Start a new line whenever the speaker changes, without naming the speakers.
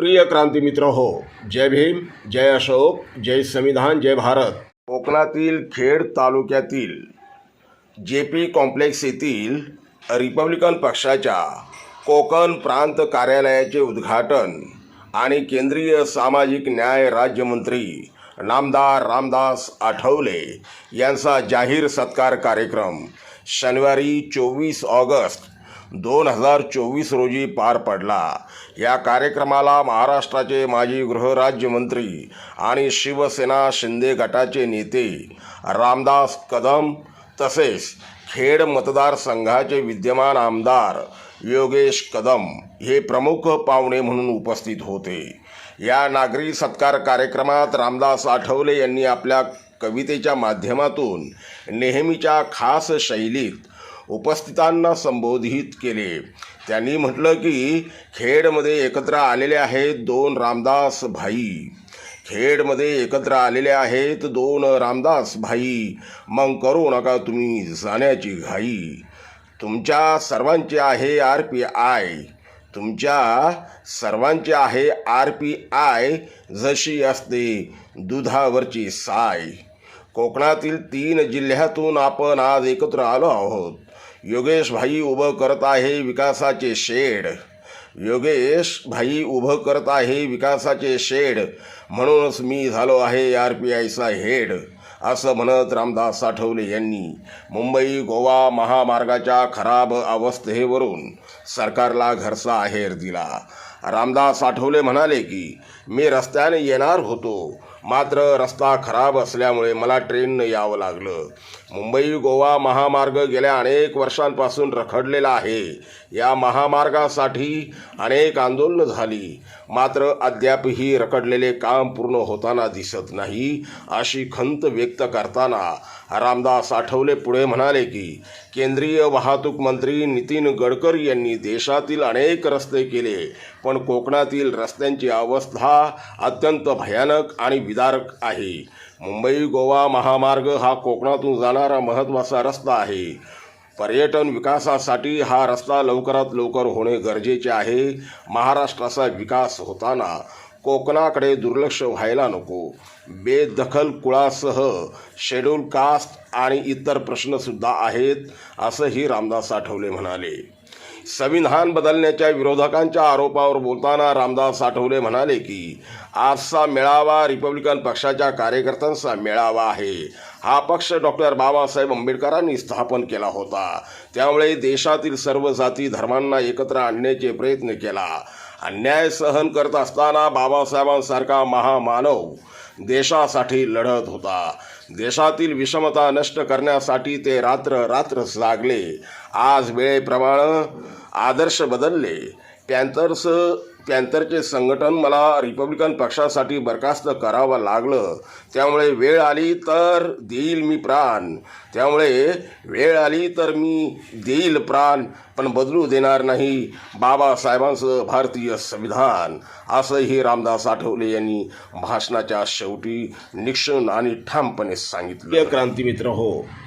प्रिय क्रांती मित्र हो जय भीम जय अशोक जय संविधान जय भारत. कोकणातील खेड तालुक्यातील जे पी कॉम्प्लेक्स येथील रिपब्लिकन पक्षाच्या कोकण प्रांत कार्यालयाचे उद्घाटन आणि केंद्रीय सामाजिक न्याय राज्यमंत्री नामदार रामदास आठवले यांचा जाहीर सत्कार कार्यक्रम शनिवारी चोवीस ऑगस्ट दोन हजार चोवीस रोजी पार पडला. या कार्यक्रमाला महाराष्ट्राचे माजी गृहराज्यमंत्री आणि शिवसेना शिंदे गटाचे नेते रामदास कदम तसेच खेड मतदारसंघाचे विद्यमान आमदार योगेश कदम हे प्रमुख पाहुणे म्हणून उपस्थित होते. या नागरी सत्कार कार्यक्रमात रामदास आठवले यांनी आपल्या कवितेच्या माध्यमातून नेहमीच्या खास शैलीत उपस्थितांना संबोधित केले. त्यांनी म्हटलं की खेडमध्ये एकत्र आलेले आहेत दोन रामदास भाई. खेडमध्ये एकत्र आलेले आहेत दोन रामदास भाई. मग करू नका तुम्ही जाण्याची घाई. तुमच्या सर्वांचे आहे आर पी आय. तुमच्या सर्वांचे आहे आर पी आय जशी असते दुधावरची साय. कोकणातील तीन जिल्ह्यातून आपण आज एकत्र आलो आहोत. योगेश भाई उभं करत आहे विकासाचे शेड. योगेश भाई उभं करत आहे विकासाचे शेड. म्हणूनच मी झालो आहे आर पी आयचा हेड असं म्हणत रामदास आठवले यांनी. मुंबई गोवा महामार्गाच्या खराब अवस्थेवरून सरकारला घरचा आहेर दिला. रामदास आठवले म्हणाले की मी रस्त्याने येणार होतो मात्र रस्ता खराब असल्यामुळे मला ट्रेननं यावं लागलं. मुंबई गोवा महामार्ग गेल्या अनेक वर्षांपासून रखडलेला आहे. या महामार्गासाठी अनेक आंदोलनं झाली. मात्र अद्यापही रखडलेले काम पूर्ण होताना दिसत नाही अशी खंत व्यक्त करताना रामदास आठवले पुढे म्हणाले की केंद्रीय वाहतूक मंत्री नितीन गडकरी यांनी देशातील अनेक रस्ते केले पण कोकणातील रस्त्यांची अवस्था अत्यंत भयानक आणि विदारक आहे. मुंबई गोवा महामार्ग हा कोकणातून जाणारा महत्त्वाचा रस्ता आहे. पर्यटन विकासासाठी हा रस्ता लवकरात लवकर होणे गरजेचे आहे. महाराष्ट्राचा विकास होताना कोकणाकडे दुर्लक्ष व्हायला नको. बेदखल कुळासह शेड्यूल कास्ट आणि इतर प्रश्नसुद्धा आहेत असंही रामदास आठवले म्हणाले. संविधान बदलण्याच्या विरोधकांच्या आरोपावर बोलताना रामदास आठवले म्हणाले की आजचा मेळावा रिपब्लिकन पक्षाच्या कार्यकर्त्यांचा मेळावा आहे. हा पक्ष डॉक्टर बाबासाहेब आंबेडकरांनी स्थापन केला होता. त्यामुळे देशातील सर्व जाती धर्मांना एकत्र आणण्याचे प्रयत्न केला. अन्याय सहन करत असताना बाबासाहेबांसारखा महामानव देशासाठी लढत होता. देशातील विषमता नष्ट करण्यासाठी ते रात्र रात्र जागले. आज वेळेप्रमाणे आदर्श बदलले. पॅन्थर्स पॅन्थरचे संघटन मला रिपब्लिकन पक्षासाठी बरखास्त करावं लागलं. त्यामुळे वेळ आली तर देईल मी प्राण. त्यामुळे वेळ आली तर मी देईल प्राण पण बदलू देणार नाही बाबासाहेबांचं भारतीय संविधान असंही रामदास आठवले यांनी भाषणाच्या शेवटी निक्षण आणि ठामपणे सांगितले. क्रांतिमित्र हो.